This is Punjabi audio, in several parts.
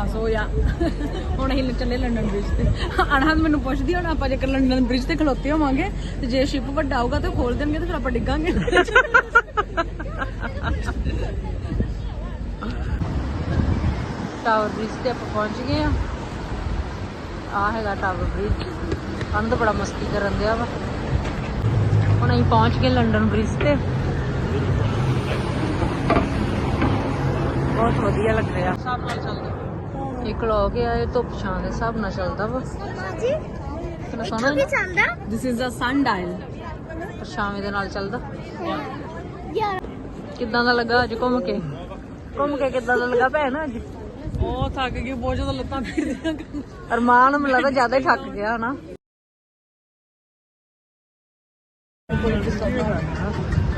ਆ ਸੋ ਜਾ ਹੁਣ ਅਸੀਂ ਚੱਲੇ ਲੰਡਨ ਬ੍ਰਿਜ ਤੇ। ਅਨਹਦ ਮੈਨੂੰ ਪੁੱਛਦੀ ਹੁਣ ਆਪਾਂ ਜੇਕਰ ਲੰਡਨ ਬ੍ਰਿਜ ਤੇ ਖਲੋਤੇ ਹੋਵਾਂਗੇ, ਤੇ ਜੇ ਸ਼ਿਪ ਵੱਡਾ ਆਊਗਾ ਤੇ ਖੋਲ ਦੇਣਗੇ ਤੇ ਫਿਰ ਆਪਾਂ ਡਿੱਗਾਂਗੇ। ਟਾਵਰ ਬ੍ਰਿਜ ਤੇ ਆਪਾਂ ਪਹੁੰਚ ਗਏ ਆ। ਆ ਹੈਗਾ ਟਾਵਰ ਬ੍ਰਿਜ ਕੰਧ ਬੜਾ ਮਸਤੀ ਕਰਨ ਦਿਆ ਵਾ। ਹੁਣ ਅਸੀਂ ਪਹੁੰਚ ਗਏ ਲੰਡਨ ਬ੍ਰਿਜ ਤੇ। ਬਹੁਤ ਵਧੀਆ ਲੱਗ ਰਿਹਾ। ਸਭ ਨਾਲ ਚੱਲਦਾ ਇੱਕ ਲੋਕ ਆ ਇਹ ਧੁੱਪ ਛਾਂ ਦੇ ਹਿਸਾਬ ਨਾਲ ਚੱਲਦਾ ਵਾ। ਜੀ ਕਿੰਨਾ ਸੋਹਣਾ ਕੀ ਚੱਲਦਾ? This is a sundial ਪਰਛਾਵੇਂ ਦੇ ਨਾਲ ਚੱਲਦਾ। ਯਾਰ। ਕਿੱਦਾਂ ਦਾ ਲੱਗਾ ਅੱਜ ਘੁੰਮ ਕੇ? ਘੁੰਮ ਕੇ ਕਿੱਦਾਂ ਦਾ ਲੱਗਾ ਭੈਣ ਅੱਜ? ਉਹ ਥੱਕ ਗਈ ਬਹੁਤ ਜ਼ਿਆਦਾ ਲੱਤਾਂ ਪੀੜਦੀਆਂ ਅਰਮਾਨ ਮੈਨੂੰ ਲੱਗਦਾ ਜ਼ਿਆਦਾ ਹੀ ਥੱਕ ਗਿਆ ਹਨਾ।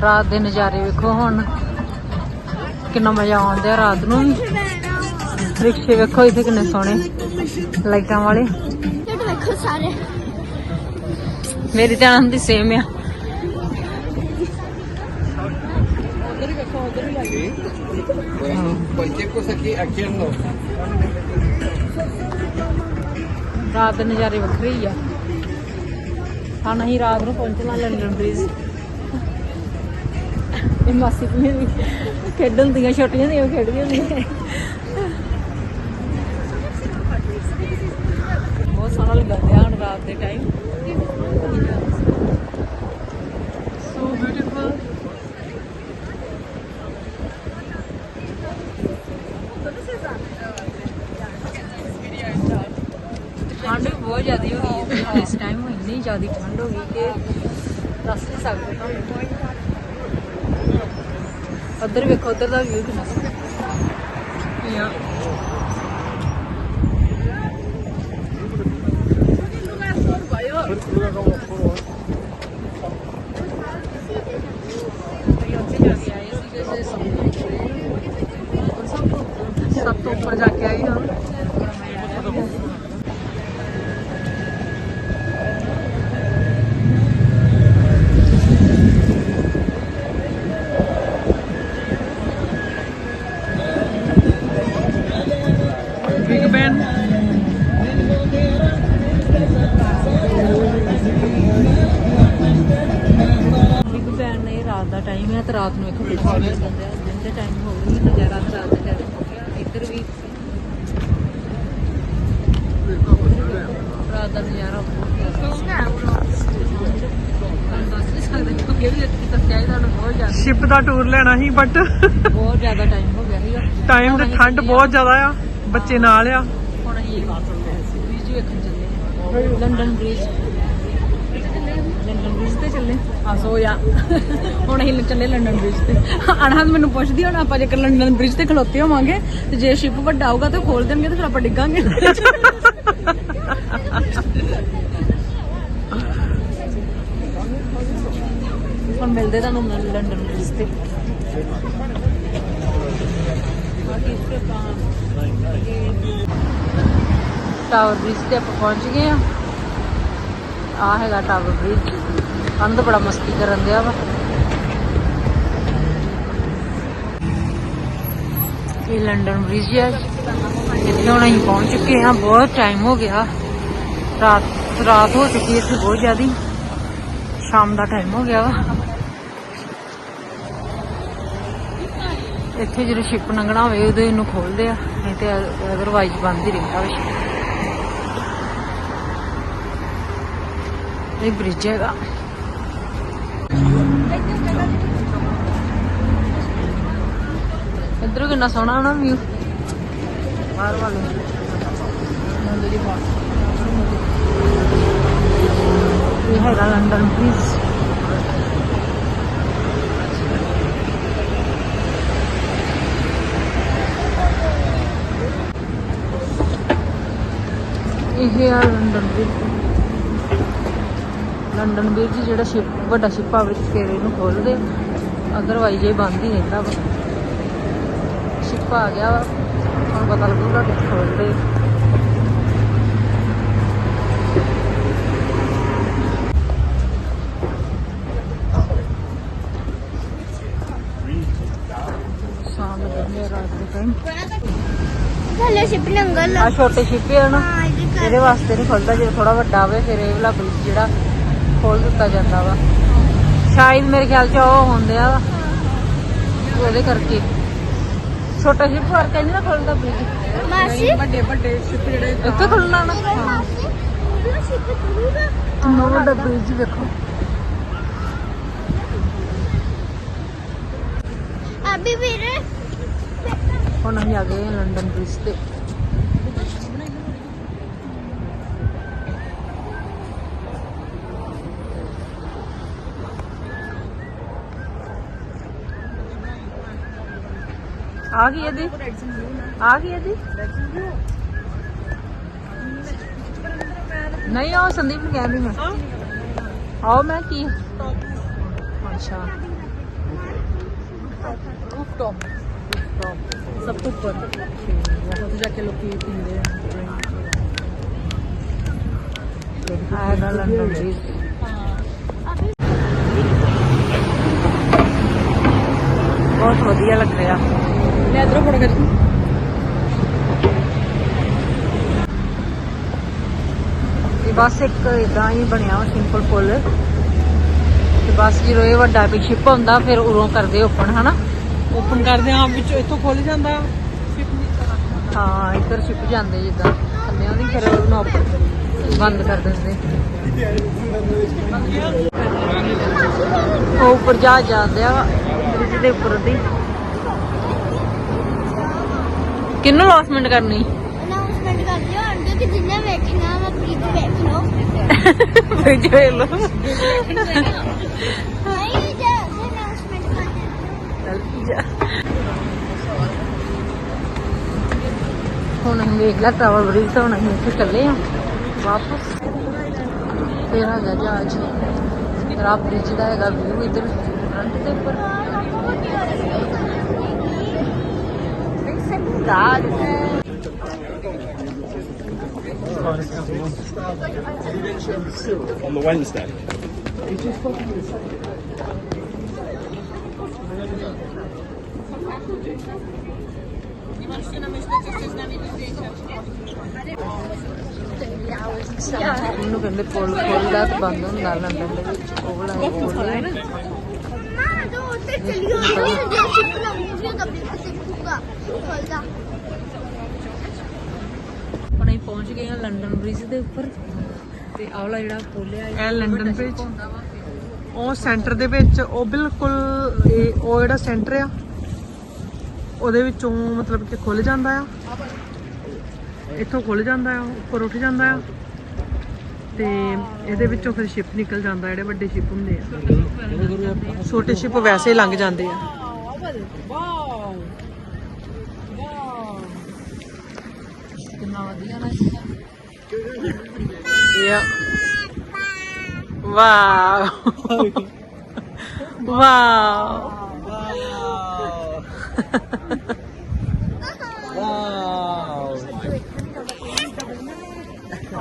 ਰਾਤ ਦੇ ਨਜ਼ਾਰੇ ਵੇਖੋ ਹੁਣ। ਕਿੰਨਾ ਮਜ਼ਾ ਆਉਂਦਾ ਰਾਤ ਨੂੰ। ਵੀ। ਰਿਕਸ਼ੇ ਵੇਖੋ ਇੱਥੇ ਕਿੰਨੇ ਸੋਹਣੇ ਲਾਈਟਾਂ ਵਾਲੇ। ਵੇਖੋ ਸਾਰੇ। ਮੇਰੀ ਤਾਂ ਆਨੰਦ ਦੀ ਸੇਮ ਆ. ਰਾਤ ਦੇ ਨਜ਼ਾਰੇ ਵੱਖਰੇ ਹੀ ਆ। ਹਾਂ ਨਹੀਂ ਰਾਤ ਨੂੰ ਪਹੁੰਚਣਾ ਲੰਡਨ ਬ੍ਰਿਜ ਇਹ ਮਾਸੀ ਵੀ ਖੇਡਣ ਦੀਆਂ ਛੋਟੀਆਂ ਦੀਆਂ ਖੇਡਦੀਆਂ ਹੁੰਦੀਆਂ ਬਹੁਤ ਸੋਹਣਾ ਲੱਗਦਾ ਹੁਣ ਰਾਤ ਦੇ ਟਾਈਮ ਸੋ ਬਿਊਟੀਫੁਲ ਠੰਡ ਬਹੁਤ ਜ਼ਿਆਦਾ ਹੋ ਗਈ ਹੈ। ਇਸ ਟਾਈਮ ਇੰਨੀ ਜ਼ਿਆਦਾ ਠੰਡ ਹੋ ਗਈ ਕਿ ਦੱਸ ਨਹੀਂ ਸਕਦੇ ਤੁਹਾਨੂੰ ਉੱਧਰ ਵੇਖੋ ਉੱਧਰ ਦਾ ਵਿਊ ਕਿੰਨਾ ਸੋਹਣਾ ਅਸੀਂ ਉੱਥੇ ਜਾ ਕੇ ਆਏ ਸੀ ਕਿਸੇ ਸਭ ਤੋਂ ਉੱਪਰ ਜਾ ਕੇ ਆਈ ਹਾਂ ਬਿਗ ਬੈਨ ਰਾਤ ਦਾ ਟਾਈਮ ਹੈ ਤੇ ਰਾਤ ਨੂੰ ਦਿਨ ਦੇ ਟਾਈਮ ਹੋ ਰਾਤ ਦਾ ਟਾਈਮ ਹੋ ਗਿਆ ਇੱਧਰ ਵੀ ਰਾਤ ਦਾ ਨਜ਼ਾਰਾ ਵੀ ਹੀ ਸ਼ਿਪ ਦਾ ਟੂਰ ਲੈਣਾ ਸੀ ਬਟ ਬਹੁਤ ਜ਼ਿਆਦਾ ਟਾਈਮ ਹੋ ਗਿਆ ਸੀਗਾ। ਟਾਈਮ ਤੇ ਠੰਡ ਬਹੁਤ ਜ਼ਿਆਦਾ ਆ ਬੱਚੇ ਨਾਲ ਆ। ਹੁਣ ਅਸੀਂ ਬ੍ਰਿਜ ਵੇਖਣ। London bridge. ਲੰਡਨ ਬ੍ਰਿਜ ਤੇ ਚੱਲੇ। ਆ ਸੋ ਜਾ ਹੁਣ ਅਸੀਂ ਚੱਲੇ ਲੰਡਨ ਬ੍ਰਿਜ ਤੇ। ਅਨਹਦ ਮੈਨੂੰ ਪੁੱਛਦੀ, ਹੁਣ ਆਪਾਂ ਜੇਕਰ ਲੰਡਨ ਬ੍ਰਿਜ ਤੇ ਖਲੋਤੇ ਹੋਵਾਂਗੇ, ਤੇ ਜੇ ਸ਼ਿਪ ਵੱਡਾ ਆਊਗਾ ਤੇ ਖੋਲ ਦੇਣਗੇ ਤੇ ਫਿਰ ਆਪਾਂ ਡਿੱਗਾਂਗੇ। ਹੁਣ ਮਿਲਦੇ ਤੁਹਾਨੂੰ ਲੰਡਨ ਬ੍ਰਿਜ ਤੇ। ਬਾਕੀ ਇੱਥੇ ਟਾਵਰ ਬ੍ਰਿਜ ਤੇ ਆਪਾਂ ਪਹੁੰਚ ਗਏ ਆ ਆ ਹੈਗਾ ਟਾਵਰ ਬ੍ਰਿਜ। ਅੰਦ ਬੜਾ ਮਸਤੀ ਕਰਨ ਦਿਆ ਵਾ। ਇਹ ਲੰਡਨ ਬ੍ਰਿਜ ਹੈ ਇੱਥੇ ਹੁਣ ਅਸੀਂ ਪਹੁੰਚ ਚੁੱਕੇ ਹਾਂ। ਬਹੁਤ ਟਾਈਮ ਹੋ ਗਿਆ। ਰਾਤ ਰਾਤ ਹੋ ਚੁੱਕੀ ਹੈ ਇੱਥੇ ਬਹੁਤ ਜ਼ਿਆਦੀ। ਸ਼ਾਮ ਦਾ ਟਾਈਮ ਹੋ ਗਿਆ ਵਾ। ਇੱਥੇ ਜਦੋਂ ਸ਼ਿਪ ਲੰਘਣਾ ਹੋਵੇ ਉਦੋਂ ਇਹਨੂੰ ਖੋਲਦੇ ਆ। ਨਹੀਂ ਤੇ ਅਦਰਵਾਈਜ਼ ਬੰਦ ਹੀ ਰਹਿੰਦਾ ਵਾ ship। ਇਹ ਬ੍ਰਿਜ ਹੈਗਾ। ਇੱਧਰੋਂ ਕਿੰਨਾ ਸੋਹਣਾ ਨਾ ਵਿਊ ਬਾਹਰ ਵਾਲੇ। ਨੰਦ ਦੀ ਬਾਤ ਇਹ ਹੈਗਾ ਲੰਡਨ ਬ੍ਰਿਜ ਇਹ ਆ ਲੰਡਨ ਬ੍ਰਿਜ ਲੰਡਨ ਬ੍ਰਿਜ ਜਿਹੜਾ ਸ਼ਿਪ ਵੱਡਾ ਸ਼ਿਪ ਆਵੇ ਫਿਰ ਇਹਨੂੰ ਖੋਲਦੇ ਅਦਰਵਾਈਜ਼ ਇਹ ਬੰਦ ਹੀ ਰਹਿੰਦਾ ਵਾ। ਸ਼ਿਪ ਆ ਗਿਆ ਹੁਣ ਪਤਾ ਲੱਗੂਗਾ ਕਿ ਦੇ ਥੱਲੇ ਸ਼ਿਪ ਨੰਗਲ ਆ। ਛੋਟੇ ਸ਼ਿਪ ਨਾ। ਹਾਂ ਇਹਦੇ ਵਾਸਤੇ ਨਹੀਂ ਖੁੱਲਦਾ ਜੇ ਥੋੜਾ ਵੱਡਾ ਹੋਵੇ ਫਿਰ ਇਹ ਵਾਲਾ ਬ੍ਰਿਜ ਜਿਹੜਾ ਖੋਲ ਦਿੱਤਾ ਜਾਂਦਾ ਵਾ। ਸ਼ਾਇਦ ਮੇਰੇ ਖਿਆਲ ਚ ਉਹ ਹੁੰਦੇ ਆ। ਉਹਦੇ ਕਰਕੇ। ਛੋਟਾ ਸ਼ਿਪ ਵਰਗਾ ਨਹੀਂ ਨਾ ਖੁੱਲਦਾ ਬ੍ਰਿਜ ਮਾਸੀ? ਵੱਡੇ ਵੱਡੇ ਸ਼ਿਪ ਜਿਹੜੇ ਇੱਥੇ ਖੁੱਲਣਾ ਨਾ। ਮਾਸੀ ਉਹ ਸ਼ਿਪ ਵੱਡਾ ਬ੍ਰਿਜ ਵੇਖੋ। ਅਭੀ ਵੀਰੇ। ਹੁਣ ਅਸੀਂ ਆ ਗਏ ਲੰਡਨ ਬ੍ਰਿਜ ਤੇ। ਆ ਗਈ ਇਹਦੀ ਆ ਗਈ ਇਹਦੀ ਨਹੀਂ ਉਹ ਸੰਦੀਪ ਨੂੰ ਕਹਿ ਰਹੀ ਮੈਂ ਆਓ ਮੈਂ ਕੀ ਅੱਛਾ ਰੂਫਟਾਪ Rooftop। ਸਭ ਤੋਂ ਉੱਪਰ ਉੱਥੇ ਜਾ ਕੇ ਲੋਕੀ ਪੀਂਦੇ ਆ ਆਏਗਾ ਲੰਡਨ ਬ੍ਰਿਜ ਬਹੁਤ ਵਧੀਆ ਲੱਗ ਰਿਹਾ ਮੈਂ ਇਧਰੋਂ ਫੜ ਕੇ ਇਹ ਬਸ ਇੱਕ ਇਦਾਂ ਹੀ ਬਣਿਆ ਸਿੰਪਲ ਪੁੱਲ ਤੇ ਬਸ ਜਦੋਂ ਇਹ ਵੱਡਾ ਵੀ ਸ਼ਿਪ ਹੁੰਦਾ ਫਿਰ ਉਰੋਂ ਕਰਦੇ ਓਪਨ ਹਨਾ? ਓਪਨ ਕਰਦੇ ਹਾਂ ਵਿੱਚੋਂ ਇੱਥੋਂ ਖੁੱਲ ਜਾਂਦਾ ਸ਼ਿਪ ਹਾਂ ਇੱਧਰ ਸ਼ਿਪ ਜਾਂਦੇ ਜਿੱਦਾਂ। ਥੱਲੇ ਉਹਦੀ ਫਿਰ ਉਹਨੂੰ open ਬੰਦ ਕਰ ਦਿੰਦੇ। ਉਹ ਉੱਪਰ ਜਾ ਜਾਂਦੇ ਆ ਬ੍ਰਿਜ ਦੇ ਉੱਪਰ ਦੀ ਕਿੰਨੂੰ ਲੌਸਮੈਂਟ ਕਰਨੀ? ਅਨਾਉਂਸਮੈਂਟ ਕਰ ਦਿਓ ਆਂਦੇ ਕਿ ਜਿੰਨੇ ਵੇਖਣਾ ਵਾ ਪਲੀਜ਼ ਵੇਖ ਲਓ। ਬ੍ਰਿਜ ਵੇਖ ਲਓ। ਨਹੀਂ ਜੇ ਅਨਾਉਂਸਮੈਂਟ ਕਰਨੀ ਚੱਲ ਜਾ। ਹੁਣ ਅਸੀਂ ਵੇਖ ਲਿਆ ਟਾਵਰ ਬ੍ਰਿਜ ਤੋਂ ਹੁਣ ਅਸੀਂ ਇੱਥੇ ਚੱਲੇ ਆ। ਵਾਪਸ। ਫਿਰ ਆ ਗਿਆ ਜਹਾਜ਼ ਬ੍ਰਿਜ ਦਾ ਹੈਗਾ ਵਿਊ ਇੱਧਰ। ਫਰੰਟ ਦੇ ਉੱਪਰ। On the Wednesday. ਉਹਨੂੰ ਕਹਿੰਦੇ ਪੁੱਲ ਖੁੱਲਦਾ ਤੇ ਬੰਦ ਹੁੰਦਾ ਦੇ ਹੁਣ ਅਸੀਂ ਪਹੁੰਚ ਗਏ ਹਾਂ ਲੰਡਨ ਬ੍ਰਿਜ ਦੇ ਉੱਪਰ। ਤੇ ਆਹ ਵਾਲਾ ਜਿਹੜਾ ਪੁੱਲ ਇਹ ਲੰਡਨ ਬ੍ਰਿਜ। ਉਹ ਸੈਂਟਰ ਦੇ ਵਿੱਚ ਉਹ ਬਿਲਕੁਲ ਇਹ ਉਹ ਜਿਹੜਾ ਸੈਂਟਰ ਆ ਉਹਦੇ ਵਿੱਚੋਂ ਮਤਲਬ ਕਿ ਖੁੱਲ ਜਾਂਦਾ ਆ। ਇੱਥੋਂ ਖੁੱਲ ਜਾਂਦਾ ਆ ਉੱਪਰ ਉੱਠ ਜਾਂਦਾ ਆ। ਤੇ ਇਹਦੇ ਵਿੱਚੋਂ ਫਿਰ ਸ਼ਿਪ ਨਿਕਲ ਜਾਂਦਾ ਜਿਹੜੇ ਵੱਡੇ ਸ਼ਿਪ ਹੁੰਦੇ ਆ। ਛੋਟੇ ਸ਼ਿਪ ਵੈਸੇ ਲੰਘ ਜਾਂਦੇ ਆ। ਕਿੰਨਾ ਵਧੀਆ ਨਾ ਯਾ ਵਾਓ ਵਾਓ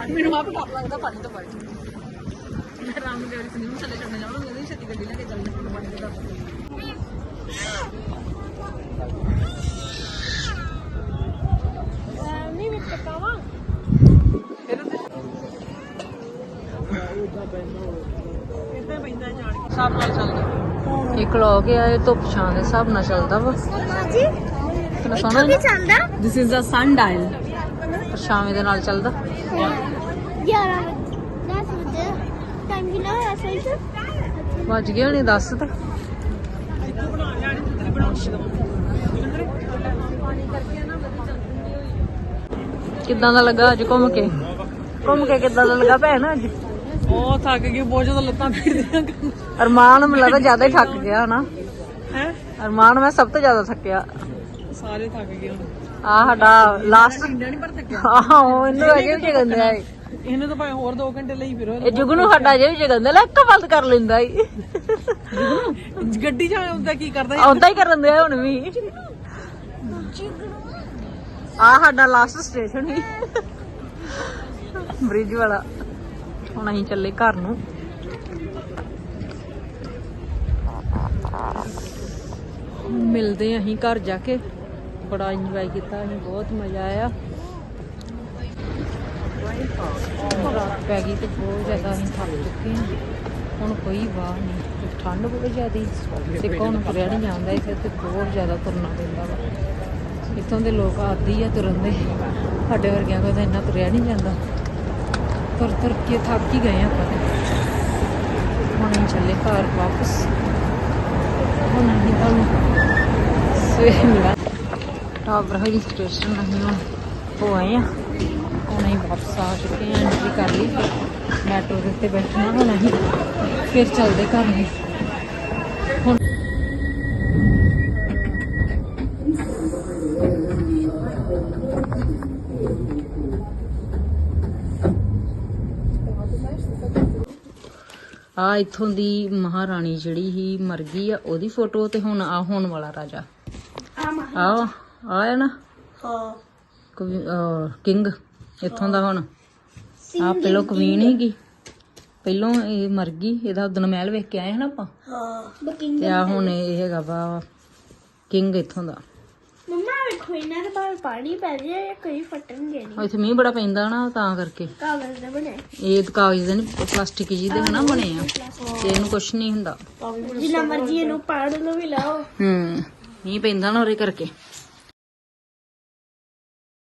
ਮੈਨੂੰ ਆਪ ਡਰ ਲੱਗਦਾ ਪਾਣੀ ਤੋਂ ਪਾਣੀ ਮੈਂ ਰਾਮ ਨੂੰ ਗੇੜੀ ਸੁਣੀ ਥੱਲੇ ਛੱਡਣ ਜਾਣਾ ਉਹਨੇ ਛੇਤੀ ਗੱਡੀ ਲੈ ਕੇ ਚੱਲ ਜਾਣਾ ਪਾਣੀ ਦਾ ਇੱਕ ਲੋਕ ਆ ਇਹ ਧੁੱਪ ਛਾਂ ਦੇ ਹਿਸਾਬ ਨਾਲ ਚੱਲਦਾ ਵਾ। ਮਾਂ ਜੀ ਕਿੰਨਾ ਸੋਹਣਾ ਕੀ ਚੱਲਦਾ This is the sundial. ਪਰਛਾਵੇਂ ਦੇ ਨਾਲ ਚੱਲਦਾ। 11 ਵਜੇ 10 ਵਜੇ ਟਾਈਮ ਕਿੰਨਾ ਹੋਇਆ ਸਹੀ ਸੇ ਵੱਜ ਗਏ ਹੋਣੇ 10 ਤਾਂ। ਕਿੱਦਾਂ ਦਾ ਲੱਗਾ ਅੱਜ ਘੁੰਮ ਕੇ? ਘੁੰਮ ਕੇ ਕਿੱਦਾਂ ਦਾ ਲੱਗਾ ਭੈਣ ਅੱਜ? ਉਹ ਥੱਕ ਗਈ ਬਹੁਤ ਜ਼ਿਆਦਾ ਲੱਤਾਂ ਪੀੜਦੀਆਂ ਅਰਮਾਨ ਮੈਨੂੰ ਲੱਗਦਾ ਜ਼ਿਆਦਾ ਹੀ ਥੱਕ ਗਿਆ ਹਨਾ? ਹੈ? ਅਰਮਾਨ ਮੈਂ ਸਭ ਤੋਂ ਜ਼ਿਆਦਾ ਥੱਕਿਆ। ਸਾਰੇ ਥੱਕ ਗਏ ਹੁਣ। ਆ ਸਾਡਾ ਲਾਸਟ ਨਹੀਂ ਪਰ ਥੱਕਿਆ। ਆਹੋ ਇਹਨੂੰ ਅਜੇ ਵੀ ਜਗੰਦੇ ਆ ਇਹ। ਇਹਨੇ ਤਾਂ ਭਾਵੇਂ ਹੋਰ 2 ਘੰਟੇ ਲਈ ਫਿਰੋ ਇਹ ਜੁਗਨੂ ਸਾਡਾ ਅਜੇ ਵੀ ਜਗੰਦੇ ਲੈ ਕਬਲਤ ਕਰ ਲੈਂਦਾ ਈ। ਗੱਡੀ ਚ ਆਉਂਦਾ ਕੀ ਕਰਦਾ ਆਉਂਦਾ ਹੀ ਕਰਨ ਦਿਆ ਹੁਣ ਵੀ। ਆ ਸਾਡਾ ਲਾਸਟ ਸਟੇਸ਼ਨ ਹੀ। ਬ੍ਰਿਜ ਵਾਲਾ। ਹੁਣ ਅਸੀਂ ਚੱਲੇ ਘਰ ਨੂੰ। ਮਿਲਦੇ ਅਸੀਂ ਘਰ ਜਾ ਕੇ। ਬੜਾ ਇੰਜੋਏ ਕੀਤਾ ਅਸੀਂ, ਬਹੁਤ ਮਜ਼ਾ ਆਇਆ। ਰਾਤ ਪੈ ਗਈ ਤੇ ਬਹੁਤ ਜ਼ਿਆਦਾ ਅਸੀਂ ਥੱਕ ਚੁੱਕੇ ਹਾਂ। ਹੁਣ ਕੋਈ ਵਾਹ ਨਹੀਂ। ਠੰਡ ਬਹੁਤ ਜ਼ਿਆਦੀ। ਤੇ ਕੌਣ ਤੁਰਿਆ ਨਹੀਂ ਜਾਂਦਾ ਇੱਥੇ ਤੇ ਬਹੁਤ ਜ਼ਿਆਦਾ ਤੁਰਨਾ ਪੈਂਦਾ ਵਾ। ਇੱਥੋਂ ਦੇ ਲੋਕ ਆਦੀ ਆ ਤੁਰਨ ਦੇ। ਸਾਡੇ ਵਰਗਿਆਂ ਕੋਲ ਤਾਂ ਇੰਨਾ ਤੁਰਿਆ ਨਹੀਂ ਜਾਂਦਾ। ਤੁਰ ਤੁਰ ਕੇ ਥੱਕ ਹੀ ਗਏ ਆਪਾਂ। ਤੇ ਹੁਣ ਅਸੀਂ ਚੱਲੇ ਘਰ ਵਾਪਸ। ਹੁਣ ਅਸੀਂ ਤੁਹਾਨੂੰ ਸਵੇਰੇ ਮਿਲਾਂ ਟਾਵਰ ਹਰੀ ਸਟੇਸ਼ਨ ਅਸੀਂ ਹੁਣ ਹੋ ਆਏ ਆ ਹੁਣ ਅਸੀਂ ਵਾਪਸ ਆ ਚੁੱਕੇ ਆ ਐਂਟਰੀ ਕਰ ਲਈ। ਮੈਟਰੋ ਦੇ ਉੱਤੇ ਬੈਠਣਾ ਹੁਣ ਅਸੀਂ ਫਿਰ ਚੱਲਦੇ ਘਰ ਨੂੰ। ਆ ਇੱਥੋਂ ਦੀ ਮਹਾਰਾਣੀ ਜਿਹੜੀ ਹੀ ਮਰ ਗਈ ਆ ਉਹਦੀ ਫੋਟੋ ਤੇ ਹੁਣ ਆ ਹੋਣ ਵਾਲਾ ਰਾਜਾ। ਆ ਆ ਹੈ। ਨਾ ਹਾਂ ਕਿੰਗ ਇੱਥੋਂ ਦਾ ਹੁਣ। ਆ ਪਹਿਲੋਂ ਕੁਵੀਨ ਹੈਗੀ ਪਹਿਲੋਂ ਇਹ ਮਰ ਗਈ ਇਹਦਾ ਉਦੋਂ ਮਹਿਲ ਵੇਖ ਕੇ ਆਏ ਹਨਾ ਆਪਾਂ? ਹਾਂ ਤੇ ਆ ਹੁਣ ਇਹ ਹੈਗਾ ਵਾ ਕਿੰਗ ਇੱਥੋਂ ਦਾ। ਇਹਨਾਂ ਦੇ ਬਾਹਰ ਪਾਣੀ ਪੈ ਹੈ ਕੋਈ ਫਟਣਗੇ ਨਹੀਂ। ਇੱਥੇ ਮੀਂਹ ਬੜਾ ਪੈਂਦਾ ਨਾ ਤਾਂ ਕਰਕੇ। ਕਾਗਜ਼ ਦੇ ਬਣੇ। ਇਹ ਤਾਂ ਕਾਗਜ਼ ਦੇ ਨਹੀਂ ਪਲਾਸਟਿਕ ਜੀ ਦੇ ਹਨਾ ਬਣੇ ਆ। ਤੇ ਇਹਨੂੰ ਕੁਛ ਨਹੀਂ ਹੁੰਦਾ। ਜਿੰਨਾ ਮਰਜ਼ੀ ਇਹਨੂੰ ਪਾੜ ਲਓ ਵੀ ਲਾਓ। ਹੂੰ ਮੀਂਹ ਪੈਂਦਾ ਨਾ ਉਹਦੇ ਕਰਕੇ।